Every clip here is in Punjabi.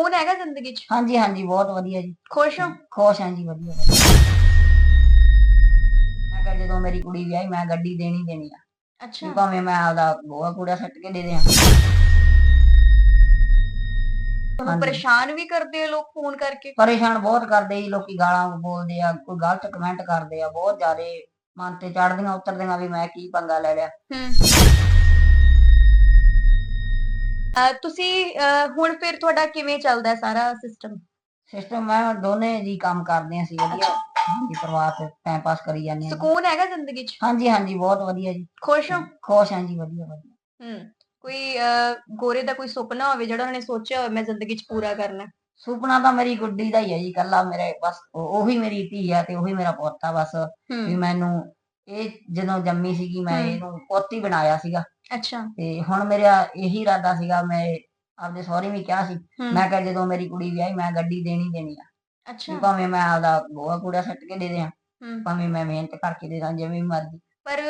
ਸਕੂਨ ਹੈਗਾ ਜ਼ਿੰਦਗੀ 'ਚ? ਹਾਂਜੀ ਹਾਂਜੀ ਬਹੁਤ ਵਧੀਆ ਜੀ। ਖੁਸ਼ ਹੋ? ਖੁਸ਼ ਹਾਂ ਜੀ ਵਧੀਆ। ਮੈਂ ਕਿਹਾ ਜਦੋਂ ਮੇਰੀ ਕੁੜੀ ਵਿਆਹੀ ਮੈਂ ਗੱਡੀ ਦੇਣੀ ਦੇਣੀ ਆ। ਵੀ ਅੱਛਾ ਭਾਵੇਂ ਮੈਂ ਆਪਦਾ ਗੋਆ ਕੂੜਾ ਸੱਟ ਕੇ ਦੇ ਦਿਆਂ। ਤੁਹਾਨੂੰ ਹਾਂਜੀ। ਪਰੇਸ਼ਾਨ ਵੀ ਕਰਦੇ ਆ ਲੋਕ ਫੋਨ ਕਰਕੇ? ਪਰੇਸ਼ਾਨ ਬਹੁਤ ਕਰਦੇ ਜੀ ਲੋਕੀ ਗਾਲਾਂ ਬੋਲਦੇ ਆ ਕੋਈ ਗਲਤ ਕਮੈਂਟ ਕਰਦੇ ਆ ਬਹੁਤ ਜ਼ਿਆਦੇ ਮਨ ਤੇ ਚੜਦੀਆਂ ਉਤਰਦੀਆਂ ਵੀ ਮੈਂ ਕੀ ਪੰਗਾ ਲੈ ਲਿਆ। ਹੂੰ। ਤੁਸੀਂ ਹੁਣ ਫਿਰ ਤੁਹਾਡਾ ਕਿਵੇਂ ਚੱਲਦਾ ਹੈ ਸਾਰਾ ਸਿਸਟਮ ਸਿਸਟਮ ਮੈਂ ਦੋਨੇ ਜੀ ਕੰਮ ਕਰਦੇ ਆ ਸੀ ਵਧੀਆ। ਹਾਂਜੀ ਪਰਿਵਾਰ ਤੇ ਟਾਈਮ ਪਾਸ ਕਰੀ ਜਾਂਦੇ ਆ ਜੀ। ਸਕੂਨ ਹੈਗਾ ਜ਼ਿੰਦਗੀ 'ਚ? ਹਾਂਜੀ ਹਾਂਜੀ ਬਹੁਤ ਵਧੀਆ ਜੀ। ਖੁਸ਼ ਹੋ? ਖੁਸ਼ ਹਾਂ ਜੀ ਵਧੀਆ ਵਧੀਆ। ਹੂੰ ਕੋਈ ਗੋਰੇ ਦਾ ਕੋਈ ਸੁਪਨਾ ਹੋਵੇ ਜਿਹੜਾ ਉਹਨੇ ਸੋਚਿਆ ਹੋਵੇ ਮੈਂ ਜ਼ਿੰਦਗੀ 'ਚ ਪੂਰਾ ਕਰਨਾ? ਹੈ। ਸੁਪਨਾ ਤਾਂ ਮੇਰੀ ਗੁੱਡੀ ਦਾ ਹੀ ਹੈ ਜੀ ਕੱਲਾ ਮੇਰੇ ਬਸ ਉਹ- ਮੇਰੀ ਧੀ ਆ ਤੇ ਉਹੀ ਮੇਰਾ ਪੁੱਤ ਬਸ। ਵੀ ਹੂੰ ਮੈਨੂੰ ਇਹ ਜਦੋਂ ਜੰਮੀ ਸੀਗੀ ਮੈਂ। ਇਹਨੂੰ ਪੋਤੀ ਬਣਾਇਆ ਸੀਗਾ। ਅੱਛਾ। ਤੇ ਹੁਣ ਮੇਰਾ ਇਹੀ ਇਰਾਦਾ ਸੀਗਾ ਮੈਂ ਆਪਦੇ ਸਹੁਰੇ ਵੀ ਕਿਹਾ ਸੀ ਮੈਂ ਕਿਹਾ ਜਦੋਂ ਮੇਰੀ ਕੁੜੀ ਵਿਆਹੀ ਮੈਂ ਗੱਡੀ ਦੇਣੀ ਦੇਣੀ ਆ। ਵੀ ਅੱਛਾ ਭਾਵੇਂ ਮੈਂ ਆਪਦਾ ਗੋਆ ਕੂੜਾ ਸੱਟ ਕੇ ਦੇ ਦਿਆਂ ਭਾਵੇਂ ਮੈਂ ਮਿਹਨਤ ਕਰਕੇ ਦੇ ਦਾਂ ਜਿਵੇਂ ਮਰਜ਼ੀ। ਪਰ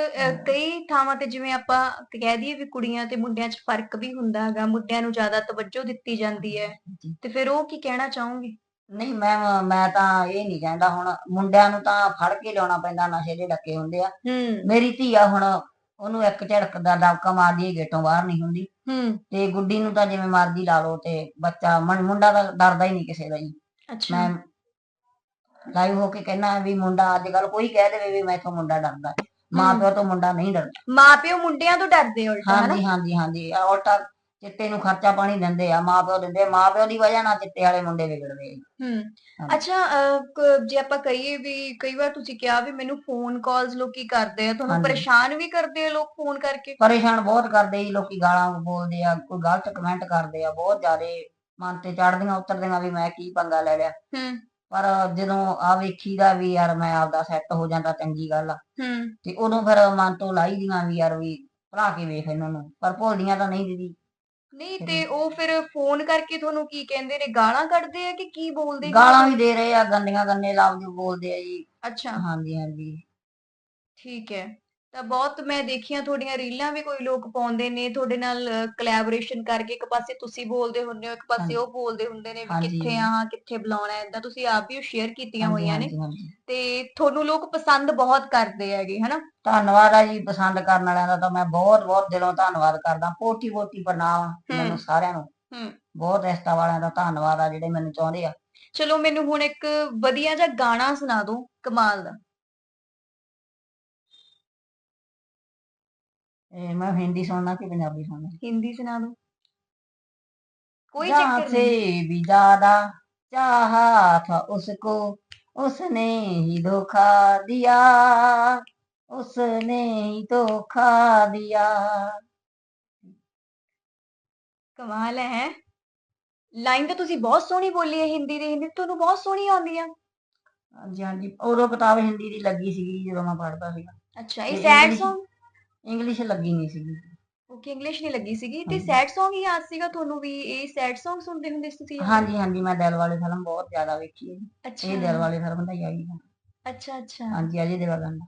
ਕਈ ਥਾਵਾਂ ਤੇ ਜਿਵੇਂ ਆਪਾਂ ਕਹਿ ਦਈਏ ਵੀ ਕੁੜੀਆਂ ਤੇ ਮੁੰਡਿਆਂ 'ਚ ਫ਼ਰਕ ਵੀ ਹੁੰਦਾ ਹੈਗਾ ਮੁੰਡਿਆਂ ਨੂੰ ਜ਼ਿਆਦਾ ਤਵੱਜੋ ਦਿੱਤੀ ਜਾਂਦੀ ਹੈ। ਜੀ। ਤੇ ਫਿਰ ਉਹ ਕੀ ਕਹਿਣਾ ਚਾਹੋਗੇ? ਨਹੀਂ ਮੈਂ ਮੈਂ ਤਾਂ ਇਹ ਨਹੀਂ ਕਹਿੰਦਾ ਹੁਣ ਮੁੰਡਿਆਂ ਨੂੰ ਤਾਂ ਫੜ ਕੇ ਲਿਆਉਣਾ ਪੈਂਦਾ ਨਸ਼ੇ ਦੇ ਡੱਕੇ ਹੁੰਦੇ ਆ। ਹੂੰ। ਮੇਰੀ ਧੀ ਆ ਹੁਣ ਉਹਨੂੰ ਇੱਕ ਝੜਕ ਦਾ ਦਬਕਾ ਮਾਰ ਦੀਏ ਗੇਟੋਂ ਬਾਹਰ ਨਹੀਂ ਹੁੰਦੀ। ਹੂੰ। ਤੇ ਗੁੱਡੀ ਨੂੰ ਤਾਂ ਜਿਵੇਂ ਮਰਜ਼ੀ ਲਾ ਲਓ ਤੇ ਬੱਚਾ ਮੁੰਡਾ ਤਾਂ ਡਰਦਾ ਹੀ ਨਹੀਂ ਕਿਸੇ ਦਾ ਜੀ। ਅੱਛਾ। ਮੈਂ ਲਾਈਵ ਹੋ ਕੇ ਕਹਿਣਾ ਵੀ ਮੁੰਡਾ ਅੱਜ ਕੱਲ ਕੋਈ ਕਹਿ ਦੇਵੇ ਵੀ ਮੈਥੋਂ ਮੁੰਡਾ ਡਰਦਾ। ਮਾਂ ਪਿਓ ਤੋਂ ਮੁੰਡਾ ਨਹੀਂ ਡਰਦਾ। ਮਾਪਿਓ ਮੁੰਡਿਆਂ ਤੋਂ ਡਰਦੇ ਆ ਉਲਟਾ ਹਨਾ? ਹਾਂਜੀ ਹਾਂਜੀ ਹਾਂਜੀ। ਆਹ ਉਲਟਾ ਚਿੱਟੇ ਨੂੰ ਖਰਚਾ ਪਾਣੀ ਦਿੰਦੇ ਆ ਮਾਂ ਪਿਓ ਦਿੰਦੇ ਮਾਂ ਪਿਓ ਦੀ ਵਜ੍ਹਾ ਨਾਲ ਚਿੱਟੇ ਵਾਲੇ ਮੁੰਡੇ ਵਿਗੜਦੇ ਆ ਜੀ। ਹੂੰ ਹਾਂਜੀ। ਅੱਛਾ ਅਹ, ਕ- ਜੇ ਆਪਾਂ ਕਹੀਏ ਵੀ ਕਈ ਵਾਰ ਤੁਸੀਂ ਕਿਹਾ ਵੀ ਮੈਨੂੰ ਫੋਨ ਕਾਲਸ ਲੋਕੀ ਕਰਦੇ ਆ ਤੁਹਾਨੂੰ ਹਾਂਜੀ। ਪਰੇਸ਼ਾਨ ਵੀ ਕਰਦੇ ਆ ਲੋਕ ਫੋਨ ਕਰਕੇ ਪਰੇਸ਼ਾਨ ਬਹੁਤ ਕਰਦੇ ਜੀ ਲੋਕੀ ਗਾਲਾਂ ਬੋਲਦੇ ਆ ਕੋਈ ਗਲਤ ਕਮੈਂਟ ਕਰਦੇ ਆ ਬਹੁਤ ਜ਼ਿਆਦੇ ਮਨ ਤੇ ਚੜਦੀਆਂ ਉਤਰਦੀਆਂ ਵੀ ਮੈਂ ਕੀ ਪੰਗਾ ਲੈ ਲਿਆ ਹੂੰ ਪਰ ਜਦੋਂ ਆ ਵੇਖੀਦਾ ਵੀ ਯਾਰ ਮੈਂ ਆਪਦਾ ਸੈੱਟ ਹੋ ਜਾਂਦਾ ਚੰਗੀ ਗੱਲ ਆ ਹੂੰ ਤੇ ਉਦੋਂ ਫਿਰ ਮਨ ਤੋਂ ਲਾਈ ਦੀਆਂ ਵੀ ਯਾਰ ਵੀ ਭਰਾ ਕੇ ਵੇਖ ਇਹਨਾਂ ਨੂੰ ਪਰ ਭੁੱਲਦੀਆਂ ਤਾਂ ਨਹੀਂ ਦੀਦੀ ਨਹੀਂ ਤੇ ਉਹ ਫਿਰ ਫੋਨ ਕਰਕੇ ਤੁਹਾਨੂੰ ਕੀ ਕਹਿੰਦੇ ਨੇ ਗਾਲਾਂ ਕੱਢਦੇ ਆ ਕਿ ਕੀ ਬੋਲਦੇ ਗਾਲਾਂ ਵੀ ਦੇ ਰਹੇ ਆ ਗੰਦੀਆਂ ਗੰਨੇ ਲਫ਼ਜ਼ ਬੋਲਦੇ ਆ ਜੀ। ਅੱਛਾ। ਹਾਂਜੀ ਹਾਂਜੀ। ਠੀਕ ਹੈ। ਤਾਂ ਬਹੁਤ ਮੈਂ ਦੇਖੀਆਂ ਤੁਹਾਡੀਆਂ ਰੀਲਾਂ ਵੀ ਕੋਈ ਲੋਕ ਪਾਉਂਦੇ ਨੇ ਤੁਹਾਡੇ ਨਾਲ ਕੋਲੈਬੋਰੇਸ਼ਨ ਕਰਕੇ ਇੱਕ ਪਾਸੇ ਤੁਸੀਂ ਬੋਲਦੇ ਹੁੰਦੇ ਹੋ ਇੱਕ ਪਾਸੇ। ਉਹ ਬੋਲਦੇ ਹੁੰਦੇ ਨੇ ਵੀ। ਕਿੱਥੇ ਆ ਕਿੱਥੇ ਬੁਲਾਉਣਾ ਹੈ ਇਦਾਂ ਤੁਸੀਂ ਆਪ ਵੀ ਉਹ ਸ਼ੇਅਰ ਕੀਤੀਆਂ ਹੋਈਆਂ ਨੇ ਤੇ ਤੁਹਾਨੂੰ ਲੋਕ ਪਸੰਦ ਬਹੁਤ ਕਰਦੇ ਹੈਗੇ ਹਨਾ? ਧੰਨਵਾਦ ਆ ਜੀ ਪਸੰਦ ਕਰਨ ਵਾਲਿਆਂ ਦਾ ਤਾਂ ਮੈਂ ਬਹੁਤ ਬਹੁਤ ਦਿਲੋਂ ਧੰਨਵਾਦ ਕਰਦਾ ਪੋਟੀ ਪੋਟੀ ਪ੍ਰਣਾਮ ਮੈਨੂੰ ਸਾਰਿਆਂ ਨੂੰ। ਬਹੁਤ ਰਿਸ਼ਤਾ ਵਾਲਿਆਂ ਦਾ ਧੰਨਵਾਦ ਆ ਜਿਹੜੇ ਮੈਨੂੰ ਚਾਹੁੰਦੇ ਆ। ਚਲੋ ਮੈਨੂੰ ਹੁਣ ਇੱਕ ਵਧੀਆ ਜਿਹਾ ਗਾਣਾ ਸੁਣਾ ਦਿਓ ਕਮਾਲ ਦਾ। ਇਹ ਮੈਂ ਹਿੰਦੀ ਸੁਣਨਾ ਕਿ ਪੰਜਾਬੀ ਸੁਣਨਾ ਹਿੰਦੀ ਸੁਣਾ ਦਿਓ ਕੋਈ जहाँ ਚੱਕਰ से ਨਹੀਂ भी ज्यादा चाहा था उसको उसने ही धोखा दिया उसने ही धोखा दिया ਕਮਾਲ ਹੈ ਲਾਈਨ ਤਾਂ ਤੁਸੀਂ ਬਹੁਤ ਸੋਹਣੀ ਬੋਲੀ ਹੈ ਹਿੰਦੀ ਦੀ ਹਿੰਦੀ ਤੁਹਾਨੂੰ ਬਹੁਤ ਸੋਹਣੀ ਆਉਂਦੀ ਆ ਹਾਂਜੀ ਹਾਂਜੀ ਉਦੋਂ ਕਿਤਾਬ ਹਿੰਦੀ ਦੀ ਲੱਗੀ ਸੀਗੀ ਜਦੋਂ ਮੈਂ ਪੜ੍ਹਦਾ ਸੀਗਾ ਅੱਛਾ ਇਹ ਤੇ ਸੈਡ English- Song ਇੰਗਲਿਸ਼ ਲੱਗੀ ਨਹੀਂ ਸੀਗੀ। ਓਕੇ ਇੰਗਲਿਸ਼ ਨਹੀਂ ਲੱਗੀ ਸੀਗੀ। ਤੇ ਹਾਂਜੀ। ਸੈਡ Song ਹੀ ਯਾਦ ਸੀਗਾ ਤੁਹਾਨੂੰ ਵੀ? ਇਹ ਸੈਡ Song ਸੁਣਦੇ ਹੁੰਦੇ ਸੀ ਤੁਸੀਂ? ਹਾਂਜੀ ਹਾਂਜੀ ਮੈਂ ਦਿਲ ਵਾਲੇ ਫਿਲਮ ਬਹੁਤ ਜ਼ਿਆਦਾ ਵੇਖੀ ਹੈ। ਜੀ। ਅੱਛਾ। ਇਹ ਦਿਲ ਵਾਲੇ ਫਿਲਮ ਦਾ ਹੀ ਆਈ ਹੈ ਅੱਛਾ ਅੱਛਾ। ਹਾਂਜੀ ਅਜੇ ਦੇਵਗਨ ਦਾ